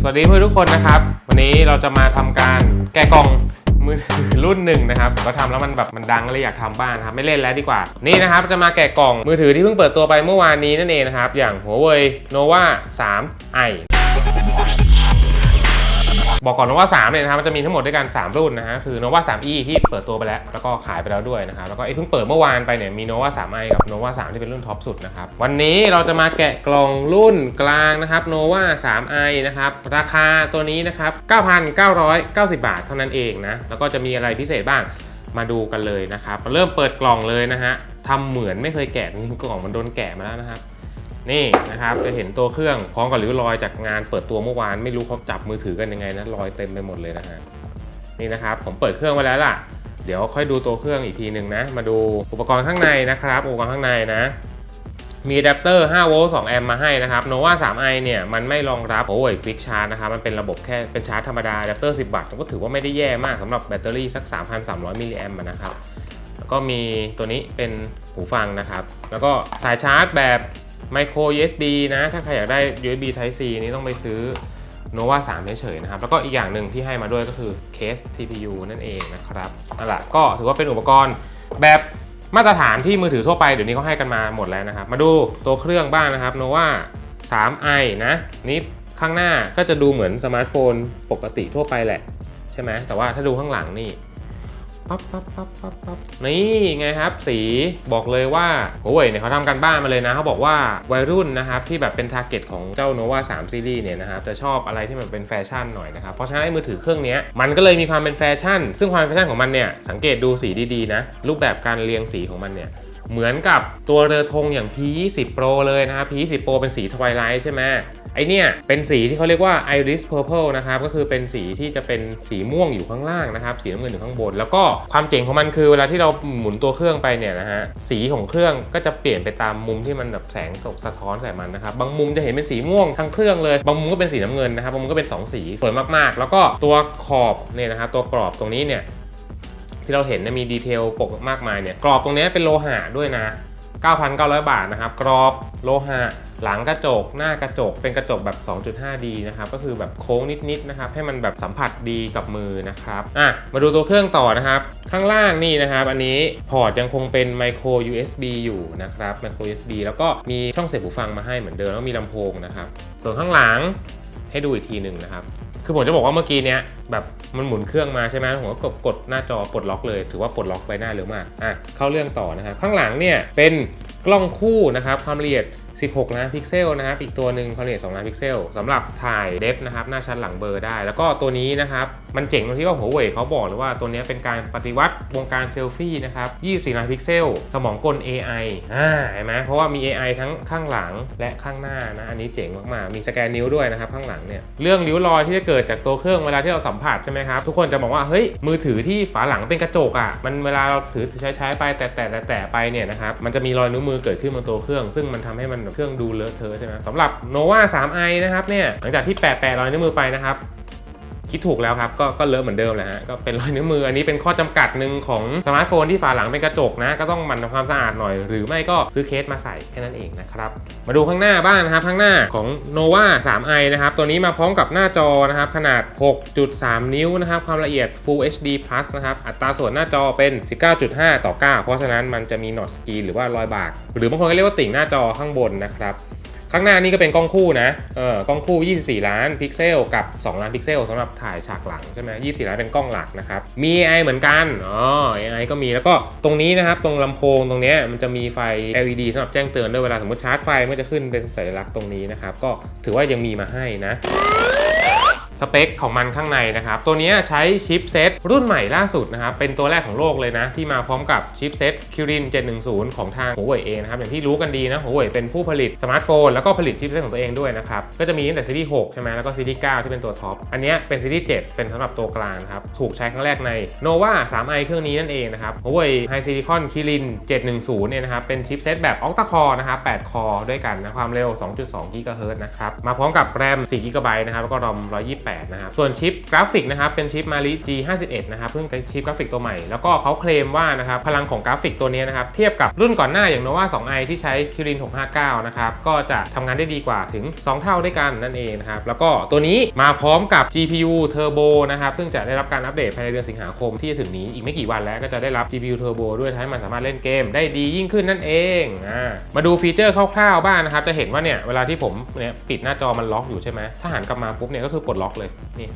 สวัสดีเพื่อนทุกคนนะครับ วันนี้เราจะมาทำการแกะกล่องมือถือรุ่นหนึ่งนะครับก็ทำแล้วมันแบบมันดังก็เลยอยากทำบ้างนครับไม่เล่นแล้วดีกว่า นี่นะครับจะมาแกะกล่องมือถือที่เพิ่งเปิดตัวไปเมื่อวานนี้นั่นเองนะครับ อย่าง Huawei Nova 3i บอกก่อนนว่า3เนี่ยนะครับมันจะมีทั้งหมดด้วยกัน 3 รุ่นนะฮะคือ Nova 3e ที่เปิดตัวไปแล้ว แล้วก็ขายไปแล้วด้วยนะครับแล้วก็ไอ้เพิ่งเปิดเมื่อวานไปเนี่ยมี Nova 3i กับ Nova 3 ที่เป็นรุ่นท็อปสุดนะครับวันนี้เราจะมาแกะกล่องรุ่นกลางนะครับ Nova 3i นะครับราคาตัวนี้นะครับ 9,990 บาทเท่านั้นเองนะแล้วก็จะมีอะไรพิเศษบ้างมาดูกันเลยนะครับเริ่มเปิดกล่องเลยนะฮะทำเหมือนไม่เคยแกะกล่องมันโดนแกะมาแล้วนะครับ นี่นะครับจะเห็นตัวเครื่องพร้อมกับริ้วรอยจากงานเปิดตัวเมื่อวานไม่รู้เขาจับมือถือกันยังไงนะรอยเต็มไปหมดเลยนะฮะนี่นะครับผมเปิดเครื่องไว้แล้วล่ะ เดี๋ยวค่อยดูตัวเครื่องอีกทีหนึ่งนะ มาดูอุปกรณ์ข้างในนะครับอุปกรณ์ข้างในนะ มีอะแดปเตอร์5โวลต์2แอมป์มาให้นะครับ Nova 3i เนี่ยมันไม่รองรับ Huawei Quick Charge นะครับมันเป็นระบบแค่เป็นชาร์จธรรมดาอะแดปเตอร์ 10 วัตต์ก็ถือว่าไม่ได้แย่มากสำหรับแบตเตอรี่สัก 3,300มิลลิแอมป์นะครับแล้วก็มีตัวนี้เป็นหูฟังนะครับ แล้วก็สายชาร์จแบบ Micro USB นะ ถ้าใครอยากได้ USB Type C นี้ต้องไปซื้อ Nova 3เฉยๆนะครับ แล้วก็อีกอย่างหนึ่งที่ให้มาด้วยก็คือเคส TPU นั่นเองนะครับนั่นแหละก็ถือว่าเป็นอุปกรณ์แบบมาตรฐานที่มือถือทั่วไปเดี๋ยวนี้เขาให้กันมาหมดแล้วนะครับ มาดูตัวเครื่องบ้างนะครับ Nova 3i นะนี่ข้างหน้าก็จะดูเหมือนสมาร์ทโฟนปกติทั่วไปแหละ ใช่ไหมแต่ว่าถ้าดูข้างหลังนี่ ปั๊บปั๊บปั๊บปั๊บปั๊บนี่ไงครับ สีบอกเลยว่าโอ้ยเนี่ยเขาทำกันบ้านมาเลยนะเขาบอกว่าวัยรุ่นนะครับที่แบบเป็นทาร์เก็ตของเจ้า nova 3ซีรีส์เนี่ยนะครับจะชอบอะไรที่มันเป็นแฟชั่นหน่อยนะครับเพราะฉะนั้นมือถือเครื่องนี้มันก็เลยมีความเป็นแฟชั่น ซึ่งความแฟชั่นของมันเนี่ยสังเกตดูสีดีๆนะรูปแบบการเรียงสีของมันเนี่ยเหมือนกับตัวเรือธงอย่าง P20 Pro เลยนะครับ P20 Pro เป็นสีทวายไลท์ใช่ไหม ไอเนี่ยเป็นสีที่เขาเรียกว่า Iris Purple นะครับก็คือเป็นสีที่จะเป็นสีม่วงอยู่ข้างล่างนะครับสีน้ำเงินอยู่ข้างบน แล้วก็ความเจ๋งของมันคือเวลาที่เราหมุนตัวเครื่องไปเนี่ยนะฮะสีของเครื่องก็จะเปลี่ยนไปตามมุมที่มันแบบแสงตกสะท้อนใส่มันนะครับบางมุมจะเห็นเป็นสีม่วงทั้งเครื่องเลย บางมุมก็เป็นสีน้ำเงินนะครับบางมุมก็เป็นสองสีสวยมากๆ แล้วก็ตัวขอบเนี่ยนะครับตัวกรอบตรงนี้เนี่ยที่เราเห็นนยมีดีเทลปกมากมายเนี่ยกรอบตรงนี้เป็นโลหะด้วยนะ 9,900 บาทนะครับ กรอบโลหะ หลังกระจก หน้ากระจก เป็นกระจกแบบ 2.5D นะครับ ก็คือแบบโค้งนิดๆนะครับ ให้มันแบบสัมผัสดีกับมือนะครับ อะ มาดูตัวเครื่องต่อนะครับ ข้างล่างนี่นะครับ อันนี้พอร์ตยังคงเป็น micro USB อยู่นะครับ micro USB แล้วก็มีช่องเสียบหูฟังมาให้เหมือนเดิม แล้วมีลำโพงนะครับ ส่วนข้างหลังให้ดูอีกทีหนึ่งนะครับ คือผมจะบอกว่าเมื่อกี้เนี้ยแบบมันหมุนเครื่องมาใช่ไหมผมก็กดกดหน้าจอปลดล็อกเลยถือว่าปลดล็อกไปหน้าเร็วมากอะเข้าเรื่องต่อนะครับข้างหลังเนี่ยเป็นกล้องคู่นะครับความละเอียด 16 ล้านพิกเซลนะครับอีกตัวหนึ่งความละเอียด2ล้านพิกเซลสำหรับถ่ายเดฟนะครับหน้าชั้นหลังเบอร์ได้ แล้วก็ตัวนี้นะครับมันเจ๋งตรงที่ว่าหัวเว่ยเขาบอกเลยว่าตัวนี้เป็นการปฏิวัติวงการเซลฟี่นะครับ24ล้านพิกเซล สมองกล AI อ่าเห็นไหมเพราะว่ามี AI ทั้งข้างหลังและข้างหน้านะอันนี้เจ๋งมากๆ มีสแกนนิ้วด้วยนะครับข้างหลังเนี่ยเรื่องริ้วรอยที่จะเกิดจากตัวเครื่องเวลาที่เราสัมผัสใช่ไหมครับทุกคนจะบอกว่าเฮ้ยมือถือที่ฝาหลังเป็นกระจกอะมันเวลาเราถือใช้ใช้ไปแต่แต่แต่แต่ไปเนี่ยนะครับมันจะมีรอยนิ้วมือเกิดขึ้นบนตัวเครื่อง ซึ่งมันทำให้มันเครื่องดูเลอะเทอะใช่ไหมสำหรับ nova 3i นะครับเนี่ยหลังจากที่แปะแปะรอยนิ้วมือไปนะครับ คิดถูกแล้วครับก็ก็เลอะเหมือนเดิมแหละฮะก็เป็นรอยนิ้วมืออันนี้เป็นข้อจำกัดหนึ่งของสมาร์ทโฟนที่ฝาหลังเป็นกระจกนะ ก็ต้องมันทำความสะอาดหน่อย หรือไม่ก็ซื้อเคสมาใส่แค่นั้นเองนะครับมาดูข้างหน้าบ้างนะครับข้างหน้าของ nova 3i นะครับตัวนี้มาพร้อมกับหน้าจอนะครับขนาด 6.3 นิ้วนะครับความละเอียด Full HD Plus นะครับอัตราส่วนหน้าจอเป็น 19.5 ต่อ 9 เพราะฉะนั้นมันจะมี Notch Screen หรือว่ารอยบาก หรือบางคนก็เรียกว่าติ่งหน้าจอข้างบนนะครับ ข้างหน้านี่ก็เป็นกล้องคู่นะ เออกล้องคู่ 24 ล้านพิกเซลกับ 2 ล้านพิกเซลสำหรับถ่ายฉากหลังใช่ไหม24 ล้านเป็นกล้องหลักนะครับ มี AI เหมือนกัน อ๋อ AI ก็มีแล้วก็ตรงนี้นะครับ ตรงลำโพงตรงเนี้ยมันจะมีไฟ LED สำหรับแจ้งเตือนด้วยเวลาสมมติชาร์จไฟมันจะขึ้นเป็นสัญลักษณ์ตรงนี้นะครับ ก็ถือว่ายังมีมาให้นะ สเปคของมันข้างในนะครับ ตัวนี้ใช้ชิปเซตรุ่นใหม่ล่าสุดนะครับ เป็นตัวแรกของโลกเลยนะ ที่มาพร้อมกับชิปเซต Kirin 710 ของทาง Huawei เองนะครับ อย่างที่รู้กันดีนะ Huawei เป็นผู้ผลิตสมาร์ทโฟน แล้วก็ผลิตชิปเซตของตัวเองด้วยนะครับ ก็จะมีตั้งแต่ซีรีส์6ใช่ไหมแล้วก็ซีรีส์9ที่เป็นตัวท็อป อันนี้เป็นซีรีส์7เป็นสำหรับตัวกลางครับ ถูกใช้ครั้งแรกใน Nova 3i เครื่องนี้นั่นเองนะครับ Huawei High Silicon Kirin 710 เนี่ยนะครับ เป็นชิปเซตแบบ Octa Core นะครับ8คอด้วยกันนะความเร็ว 2.2 GHz นะครับ มาพร้อมกับแรม 4 GB นะครับแล้วก็รอม128 8นะครับ ส่วนชิปกราฟิกนะครับเป็นชิป Mali G51 นะครับเพิ่งเป็นชิปกราฟิกตัวใหม่ แล้วก็เขาเคลมว่านะครับพลังของกราฟิกตัวนี้นะครับเทียบกับรุ่นก่อนหน้าอย่าง Nova 2i ที่ใช้ Kirin 659นะครับก็จะทำงานได้ดีกว่าถึง 2 เท่าด้วยกันนั่นเองนะครับแล้วก็ตัวนี้มาพร้อมกับ GPU Turbo นะครับซึ่งจะได้รับการอัปเดตภายในเดือนสิงหาคมที่จะถึงนี้อีกไม่กี่วันแล้วก็จะได้รับ GPU Turbo ด้วยทำให้มันสามารถเล่นเกมได้ดียิ่งขึ้นนั่นเองอ่ามาดูฟีเจอร์คร่าวๆบ้างนะครับจะเห็นว่าเนี่ยเวลาที่ผมเนี่ยปิดหน้าจอมันล็อกอยู่ใช่ไหมถ้าหันกลับมาปุ๊บเนี่ยก็คือปลดล็อกเลยนี่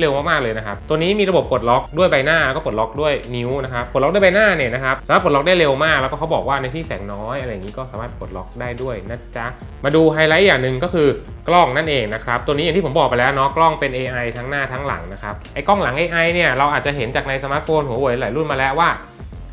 เร็วมากๆเลยนะครับ ตัวนี้มีระบบปลดล็อกด้วยใบหน้าแล้วก็ปลดล็อกด้วยนิ้วนะครับ ปลดล็อกด้วยใบหน้าเนี่ยนะครับสามารถปลดล็อกได้เร็วมาก แล้วก็เขาบอกว่าในที่แสงน้อยอะไรอย่างนี้ก็สามารถปลดล็อกได้ด้วยนะจ๊ะ มาดูไฮไลท์อย่างหนึ่งก็คือกล้องนั่นเองนะครับ ตัวนี้อย่างที่ผมบอกไปแล้วเนาะ กล้องเป็น AI ทั้งหน้าทั้งหลังนะครับ ไอ้กล้องหลัง AI เนี่ยเราอาจจะเห็นจากในสมาร์ทโฟนหัวเว่ยหลายรุ่นมาแล้วว่า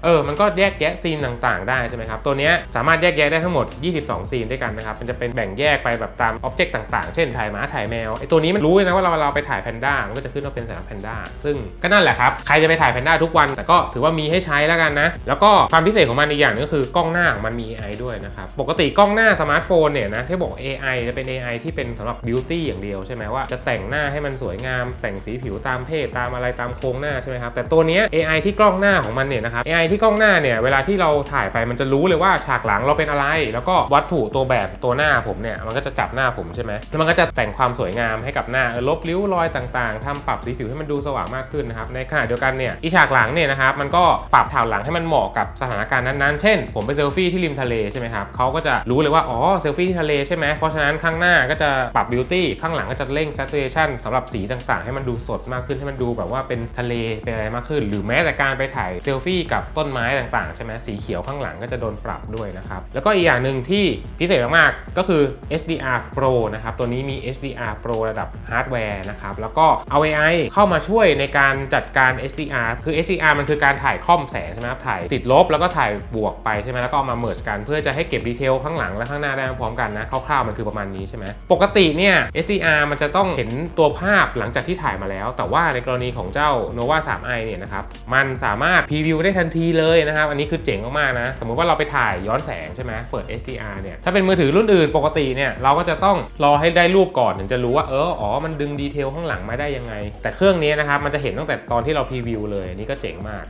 เออ มันก็แยกแยะซีนต่างๆ ได้ใช่ไหมครับ ตัวนี้สามารถแยกแยะได้ทั้งหมด 22 ซีนด้วยกันนะครับ มันจะเป็นแบ่งแยกไปแบบตามอ็อบเจกต์ต่างๆ เช่นถ่ายหมาถ่ายแมว ไอตัวนี้มันรู้นะว่าเราเราไปถ่ายแพนด้า มันก็จะขึ้นว่าเป็นสัญลักษณ์แพนด้า ซึ่งก็นั่นแหละครับ ใครจะไปถ่ายแพนด้าทุกวัน แต่ก็ถือว่ามีให้ใช้แล้วกันนะ แล้วก็ความพิเศษของมันอีกอย่างนึงก็คือกล้องหน้าของมันมี AI ด้วยนะครับ ปกติกล้องหน้าสมาร์ทโฟนเนี่ยนะที่บอก AI จะเป็น AI ที่เป็นสำหรับบิวตี้อย่างเดียวใช่ไหมว่าจะแต่งหน้าให้มันสวยงาม แต่งสีผิวตามเพศตามอะไรตามโครงหน้าใช่ไหมครับแต่ตัวนี้ AI ที่กล้องหน้าของมันเนี่ยนะครับ AI ที่กล้องหน้าเนี่ยเวลาที่เราถ่ายไปมันจะรู้เลยว่าฉากหลังเราเป็นอะไร แล้วก็วัตถุตัวแบบตัวหน้าผมเนี่ยมันก็จะจับหน้าผมใช่ไหมแล้วมันก็จะแต่งความสวยงามให้กับหน้าลบริ้วรอยต่างๆทำปรับสีผิวให้มันดูสว่างมากขึ้นนะครับในขณะเดียวกันเนี่ยอีฉากหลังเนี่ยนะครับมันก็ปรับฉากหลังให้มันเหมาะกับสถานการณ์นั้นๆ เช่น ผมไปเซลฟี่ที่ริมทะเลใช่ไหมครับเขาก็จะรู้เลยว่าอ๋อเซลฟี่ที่ทะเลใช่ไหมเพราะฉะนั้นข้างหน้าก็จะปรับบิวตี้ข้างหลังก็จะเร่ง saturation สำหรับสีต่างๆ ให้มันดูสดมากขึ้นให้มันดูแบบว่าเป็นทะเลเป็นอะไรมากขึ้น หรือแม้แต่การไปถ่ายเซลฟี่กับต้นไม้ต่างๆ ใช่ไหมสีเขียวข้างหลังก็จะโดนปรับด้วยนะครับ แล้วก็อีกอย่างหนึ่งที่พิเศษมากๆก็คือ SDR Pro นะครับ ตัวนี้มี SDR Pro ระดับฮาร์ดแวร์นะครับ แล้วก็เอา AI เข้ามาช่วยในการจัดการ SDR คือ SDR มันคือการถ่ายคล่อมแสงใช่ไหมครับถ่ายติดลบแล้วก็ถ่ายบวกไปใช่ไหมแล้วก็เอามาเมิร์จกันเพื่อจะให้เก็บดีเทลข้างหลังและข้างหน้าได้พร้อมกันนะคร่าวๆมันคือประมาณนี้ใช่ไหมปกติเนี่ย SDR มันจะต้องเห็นตัวภาพหลังจากที่ถ่ายมาแล้ว แต่ว่าในกรณีของเจ้า Nova 3i เนี่ยนะครับมันสามารถพรีวิวได้ทันทีเลยนะครับ อันนี้คือเจ๋งมากๆนะ สมมุติว่าเราไปถ่ายย้อนแสงใช่ไหมเปิด SDR เนี่ย ถ้าเป็นมือถือรุ่นอื่นปกติเนี่ย เราก็จะต้องรอให้ได้รูปก่อนถึงจะรู้ว่า เออ อ๋อ มันดึงดีเทลข้างหลังมาได้ยังไง แต่เครื่องนี้นะครับ มันจะเห็นตั้งแต่ตอนที่เราพรีวิวเลย อันนี้ก็เจ๋งมาก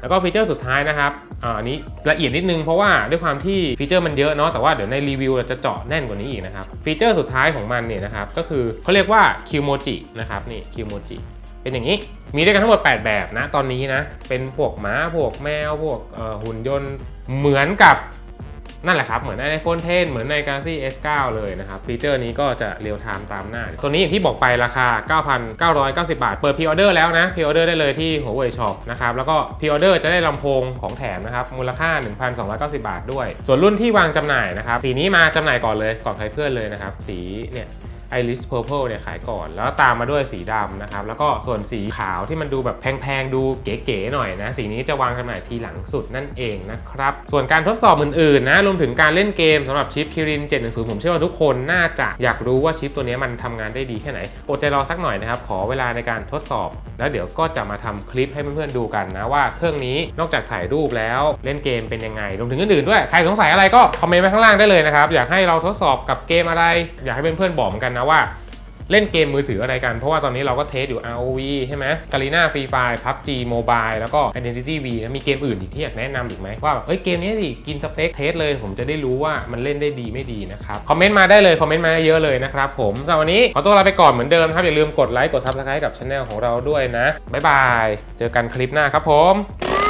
แล้วก็ฟีเจอร์สุดท้ายนะครับอาอันนี้ละเอียดนิดนึงเพราะว่าด้วยความที่ฟีเจอร์มันเยอะเนาะ แต่ว่าเดี๋ยวในรีวิวเราจะเจาะแน่นกว่านี้อีกนะครับ ฟีเจอร์สุดท้ายของมันเนี่ยนะครับ ก็คือเขาเรียกว่า Qmoji นะครับ นี่ Qmoji เป็นอย่างนี้ มีด้วยกันทั้งหมด 8 แบบนะ ตอนนี้นะ เป็นพวกหมาพวกแมว พวกหุ่นยนต์ เหมือนกับนั่นแหละครับ เหมือนใน iPhone 10 เหมือนใน Galaxy S9 เลยนะครับ ฟีเจอร์นี้ก็จะเรียลไทม์ตามหน้า ตัวนี้อย่างที่บอกไปราคา 9,990 บาท เปิดพ r ออเดอร์แล้วนะพ r ออเดอร์ได้เลยที่ Huawei Shop นะครับ แล้วก็พ r ออเดอร์จะได้ลำโพงของแถมนะครับ มูลค่า 1,290 บาทด้วย ส่วนรุ่นที่วางจำหน่ายนะครับ สีนี้มาจำหน่ายก่อนเลย ก่อนใครเพื่อนเลยนะครับ สีเนี่ย Iris Purple เนี่ยขายก่อน แล้วตามมาด้วยสีดำนะครับ แล้วก็ส่วนสีขาวที่มันดูแบบแพงๆ ดูเก๋ๆหน่อยนะ สีนี้จะวางจำหน่ายทีหลังสุดนั่นเองนะครับ ส่วนการทดสอบอื่นๆนะรวมถึงการเล่นเกมสำหรับชิป Kirin 710 ผมเชื่อว่าทุกคนน่าจะอยากรู้ว่าชิปตัวนี้มันทำงานได้ดีแค่ไหน อดใจรอสักหน่อยนะครับขอเวลาในการทดสอบ แล้วเดี๋ยวก็จะมาทำคลิปให้เพื่อนๆดูกันนะว่าเครื่องนี้นอกจากถ่ายรูปแล้วเล่นเกมเป็นยังไงรวมถึงอื่นๆด้วยใครสงสัยอะไรก็คอมเมนต์ไว้ข้างล่างได้เลยนะครับอยากให้เราทดสอบกับเกมอะไร อยากให้เพื่อนๆบอกเหมือนกันนะว่าเล่นเกมมือถืออะไรกัน เพราะว่าตอนนี้เราก็เทสอยู่ ROV ใช่ไหม g a r i n a Free Fire PUBG Mobile แล้วก็ Identity V แล้วมีเกมอื่นอีกที่อยากแนะนำอีกไหมว่าแบบเอ้ยเกมนี้ดิกินสเปคเทสเลย ผมจะได้รู้ว่ามันเล่นได้ดีไม่ดีนะครับ คอมเมนต์มาได้เลย คอมเมนต์มาเยอะเลยนะครับผมสำหรับวันนี้ขอตัวลาไปก่อนเหมือนเดิมครับ อย่าลืมกดไลค์กด Subscribe กับช anel ของเราด้วยนะบ๊ายบายเจอกันคลิปหน้าครับผม